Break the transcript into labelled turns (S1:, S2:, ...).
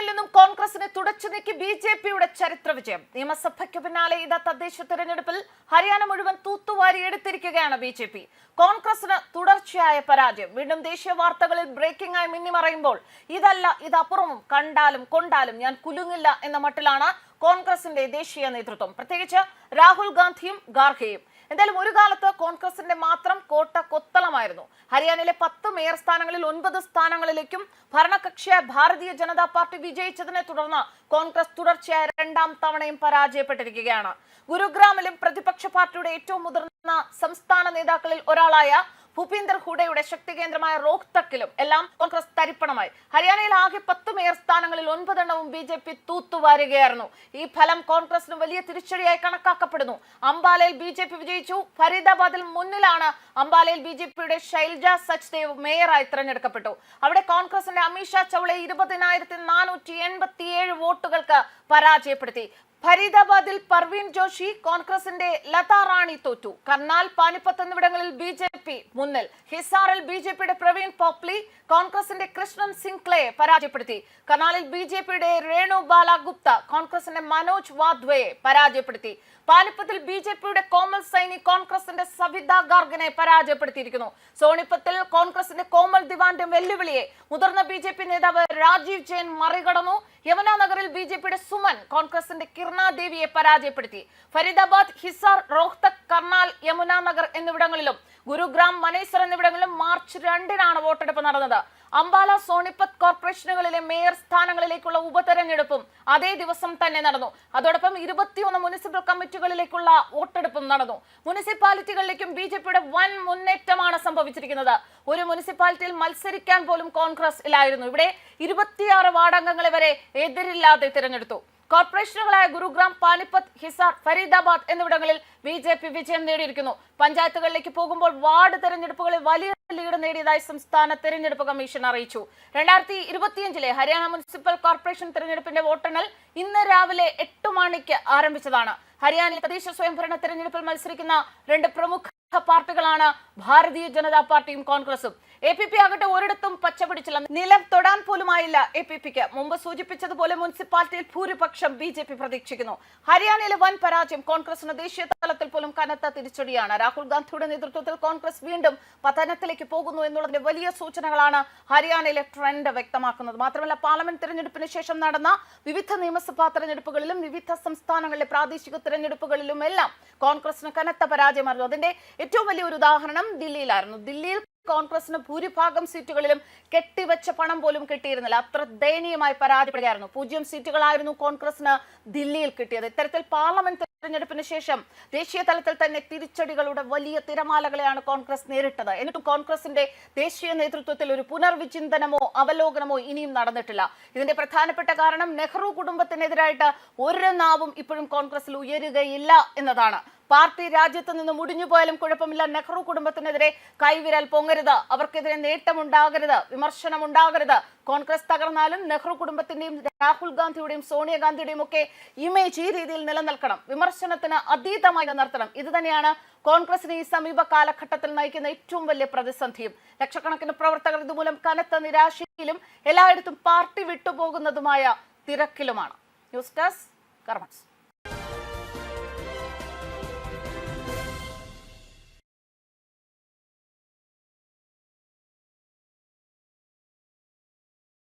S1: ഹരിയാനയിൽ നിന്നും കോൺഗ്രസിനെ തുടച്ചു നീക്കി ബി ജെ പിയുടെ ചരിത്ര വിജയം. നിയമസഭയ്ക്ക് പിന്നാലെ ഇതാ തദ്ദേശ തെരഞ്ഞെടുപ്പിൽ ഹരിയാന മുഴുവൻ തൂത്തുവാരി എടുത്തിരിക്കുകയാണ് ബി ജെ പി. കോൺഗ്രസിന് തുടർച്ചയായ പരാജയം. വീണ്ടും ദേശീയ വാർത്തകളിൽ ബ്രേക്കിംഗ് ആയി മിന്നിമറയുമ്പോൾ ഇതല്ല ഇതപ്പുറവും കണ്ടാലും കൊണ്ടാലും ഞാൻ കുലുങ്ങില്ല എന്ന മട്ടിലാണ് കോൺഗ്രസിന്റെ ദേശീയ നേതൃത്വം. പ്രത്യേകിച്ച് രാഹുൽ ഗാന്ധിയും ഗാർഖെയും എന്തായാലും ഒരു കാലത്ത് കോൺഗ്രസിന്റെ മാത്രം കോട്ട കൊത്തളമായിരുന്നു. ഹരിയാനയിലെ പത്ത് മേയർ സ്ഥാനങ്ങളിൽ ഒൻപത് സ്ഥാനങ്ങളിലേക്കും ഭരണകക്ഷിയായ ഭാരതീയ ജനതാ പാർട്ടി വിജയിച്ചതിനെ തുടർന്ന് കോൺഗ്രസ് തുടർച്ചയായ രണ്ടാം തവണയും പരാജയപ്പെട്ടിരിക്കുകയാണ്. ഗുരുഗ്രാമിലും പ്രതിപക്ഷ പാർട്ടിയുടെ ഏറ്റവും മുതിർന്ന സംസ്ഥാന നേതാക്കളിൽ ഒരാളായ ഭൂപീന്ദർ ഹൂഡയുടെ ശക്തി കേന്ദ്രമായ റോഹ്തക്കിലും എല്ലാം കോൺഗ്രസ് തരിപ്പണമായി. ഹരിയാനയിൽ ആകെ പത്ത് മേയർ സ്ഥാനങ്ങളിൽ ഒൻപതെണ്ണവും ബി ജെ പി തൂത്തുവാരുകയായിരുന്നു. ഈ ഫലം കോൺഗ്രസിന് വലിയ തിരിച്ചടിയായി കണക്കാക്കപ്പെടുന്നു. അംബാലയിൽ ബി ജെ പി വിജയിച്ചു. ഫരീദാബാദിൽ മുന്നിലാണ് അംബാലയിൽ ബി ജെ പിയുടെ ശൈലജ സച്ദേവ് മേയറായി തിരഞ്ഞെടുക്കപ്പെട്ടു. അവിടെ കോൺഗ്രസിന്റെ അമിത്ഷാ ചൗളെ ഇരുപതിനായിരത്തി നാനൂറ്റി എൺപത്തിയേഴ് വോട്ടുകൾക്ക് പരാജയപ്പെടുത്തി. ഫരീദാബാദിൽ പർവീൺ ജോഷി കോൺഗ്രസിന്റെ ലതാ റാണി തോറ്റു. കർണാൽ പാനിപ്പത്ത് എന്നിവിടങ്ങളിൽ ബി പി മുന്നിൽ. ഹിസാറിൽ ബി ജെ പിയുടെ പ്രവീൺ പോപ്ലി കോൺഗ്രസിന്റെ കൃഷ്ണൻ സിംഗ്ലയെ പരാജയപ്പെടുത്തി. കർണാലിൽ ബി ജെ പിയുടെ രേണു ബാല ഗുപ്ത കോൺഗ്രസിന്റെ മനോജ് വാധ്വയെ പരാജയപ്പെടുത്തി. പാനിപ്പത്തിൽ ബി ജെ പിയുടെ കോമൽ സൈനി കോൺഗ്രസിന്റെ സവിത ഗാർഗിനെ പരാജയപ്പെടുത്തിയിരിക്കുന്നു. സോണിപ്പത്തിൽ കോൺഗ്രസിന്റെ കോമൽ ദിവാന്റെ വെല്ലുവിളിയെ മുതിർന്ന ബി ജെ പി നേതാവ് രാജീവ് ജെയിൻ മറികടന്നു. യമുന നഗറിൽ ബി ജെ പിയുടെ സുമൻ കോൺഗ്രസിന്റെ കിർണ ദേവിയെ പരാജയപ്പെടുത്തി. ഫരീദാബാദ് ഹിസാർ റോഹ്തക് കർണാൽ യമുന നഗർ എന്നിവിടങ്ങളിലും ഗുരുഗ്രാം മനേസർ എന്നിവിടങ്ങളിലും മാർച്ച് രണ്ടിനാണ് വോട്ടെടുപ്പ് നടന്നത്. അംബാല സോണിപ്പത്ത് കോർപ്പറേഷനുകളിലെ മേയർ സ്ഥാനങ്ങളിലേക്കുള്ള ഉപതെരഞ്ഞെടുപ്പും അതേ ദിവസം തന്നെ നടന്നു. അതോടൊപ്പം ഇരുപത്തിയൊന്ന് മുനിസിപ്പൽ കമ്മിറ്റികളിലേക്കുള്ള വോട്ടെടുപ്പും നടന്നു. മുനിസിപ്പാലിറ്റികളിലേക്കും ബി ജെ പിയുടെ വൻ മുന്നേറ്റമാണ് സംഭവിച്ചിരിക്കുന്നത്. ഒരു മുനിസിപ്പാലിറ്റിയിൽ മത്സരിക്കാൻ പോലും കോൺഗ്രസ് ഇല്ലായിരുന്നു ഇവിടെ ഇരുപത്തിയാറ് വാർഡംഗങ്ങളെ വരെ എതിരില്ലാതെ തിരഞ്ഞെടുത്തു. കോർപ്പറേഷനുകളായ ഗുരുഗ്രാം പാനിപ്പത്ത് ഹിസാർ ഫരീദാബാദ് എന്നിവിടങ്ങളിൽ ബി ജെ പി വിജയം നേടിയിരിക്കുന്നു. പഞ്ചായത്തുകളിലേക്ക് പോകുമ്പോൾ വാർഡ് തെരഞ്ഞെടുപ്പുകളിൽ വലിയ ലീഡ് നേടിയതായി സംസ്ഥാന തെരഞ്ഞെടുപ്പ് കമ്മീഷൻ അറിയിച്ചു. രണ്ടായിരത്തി ഇരുപത്തിയഞ്ചിലെ ഹരിയാന മുനിസിപ്പൽ കോർപ്പറേഷൻ തെരഞ്ഞെടുപ്പിന്റെ വോട്ടെണ്ണൽ ഇന്ന് രാവിലെ എട്ട് മണിക്ക് ആരംഭിച്ചതാണ്. ഹരിയാനയിൽ തദ്ദേശ സ്വയംഭരണ തെരഞ്ഞെടുപ്പിൽ മത്സരിക്കുന്ന രണ്ട് പ്രമുഖ പാർട്ടികളാണ് ഭാരതീയ ജനതാ പാർട്ടിയും കോൺഗ്രസും. എ പി പി ആകട്ടെ ഒരിടത്തും പച്ചപിടിച്ചില്ല. നിലം തൊടാൻ പോലുമായില്ല എ പി പിക്ക് മുമ്പ് സൂചിപ്പിച്ചതുപോലെ മുനിസിപ്പാലിറ്റിയിൽ ഭൂരിപക്ഷം ബി ജെ പി പ്രതീക്ഷിക്കുന്നു. ഹരിയാനയിലെ വൻ പരാജയം കോൺഗ്രസിന് ദേശീയ തലത്തിൽ പോലും കനത്ത തിരിച്ചടിയാണ്. രാഹുൽ ഗാന്ധിയുടെ നേതൃത്വത്തിൽ കോൺഗ്രസ് വീണ്ടും പതനത്തിലേക്ക് പോകുന്നു എന്നുള്ളതിന്റെ വലിയ സൂചനകളാണ് ഹരിയാനയിലെ ട്രെൻഡ് വ്യക്തമാക്കുന്നത്. മാത്രമല്ല പാർലമെന്റ് തിരഞ്ഞെടുപ്പിന് ശേഷം നടന്ന വിവിധ നിയമസഭാ തെരഞ്ഞെടുപ്പുകളിലും വിവിധ സംസ്ഥാനങ്ങളിലെ പ്രാദേശിക തെരഞ്ഞെടുപ്പുകളിലും എല്ലാം കോൺഗ്രസിന് കനത്ത പരാജയമായിരുന്നു അതിന്റെ ഏറ്റവും വലിയ ഒരു ഉദാഹരണം ദില്ലിയിലായിരുന്നു. ദില്ലിയിൽ കോൺഗ്രസിന് ഭൂരിഭാഗം സീറ്റുകളിലും കെട്ടിവെച്ച പണം പോലും കിട്ടിയിരുന്നില്ല. അത്ര ദയനീയമായി പരാതിപ്പെടുകയായിരുന്നു. പൂജ്യം സീറ്റുകളായിരുന്നു കോൺഗ്രസിന് ദില്ലിയിൽ കിട്ടിയത്. ഇത്തരത്തിൽ പാർലമെന്റ് തെരഞ്ഞെടുപ്പിന് ശേഷം ദേശീയ തലത്തിൽ തന്നെ തിരിച്ചടികളുടെ വലിയ തിരമാലകളെയാണ് കോൺഗ്രസ് നേരിട്ടത്. എന്നിട്ടും കോൺഗ്രസിന്റെ ദേശീയ നേതൃത്വത്തിൽ ഒരു പുനർവിചിന്തനമോ അവലോകനമോ ഇനിയും നടന്നിട്ടില്ല. ഇതിന്റെ പ്രധാനപ്പെട്ട കാരണം നെഹ്റു കുടുംബത്തിനെതിരായിട്ട് ഒരു നാവും ഇപ്പോഴും കോൺഗ്രസിൽ ഉയരുകയില്ല എന്നതാണ്. പാർട്ടി രാജ്യത്ത് നിന്ന് മുടിഞ്ഞു പോയാലും കുഴപ്പമില്ല. നെഹ്റു കുടുംബത്തിനെതിരെ കൈവിരൽ പൊങ്ങരുത്. അവർക്കെതിരെ നേട്ടമുണ്ടാകരുത്. വിമർശനം ഉണ്ടാകരുത് കോൺഗ്രസ് തകർന്നാലും നെഹ്റു കുടുംബത്തിന്റെയും രാഹുൽ ഗാന്ധിയുടെയും സോണിയാഗാന്ധിയുടെയും ഒക്കെ ഇമേജ് ഈ രീതിയിൽ നിലനിൽക്കണം. വിമർശനത്തിന് അതീതമായി നിലനിർത്തണം. ഇത് തന്നെയാണ് കോൺഗ്രസിനെ ഈ സമീപ കാലഘട്ടത്തിൽ നയിക്കുന്ന ഏറ്റവും വലിയ പ്രതിസന്ധിയും. ലക്ഷക്കണക്കിന് പ്രവർത്തകർ ഇതുമൂലം കനത്ത നിരാശയിലും എല്ലായിടത്തും പാർട്ടി വിട്ടുപോകുന്നതുമായ തിരക്കിലുമാണ്. News desk കർമ്മസ്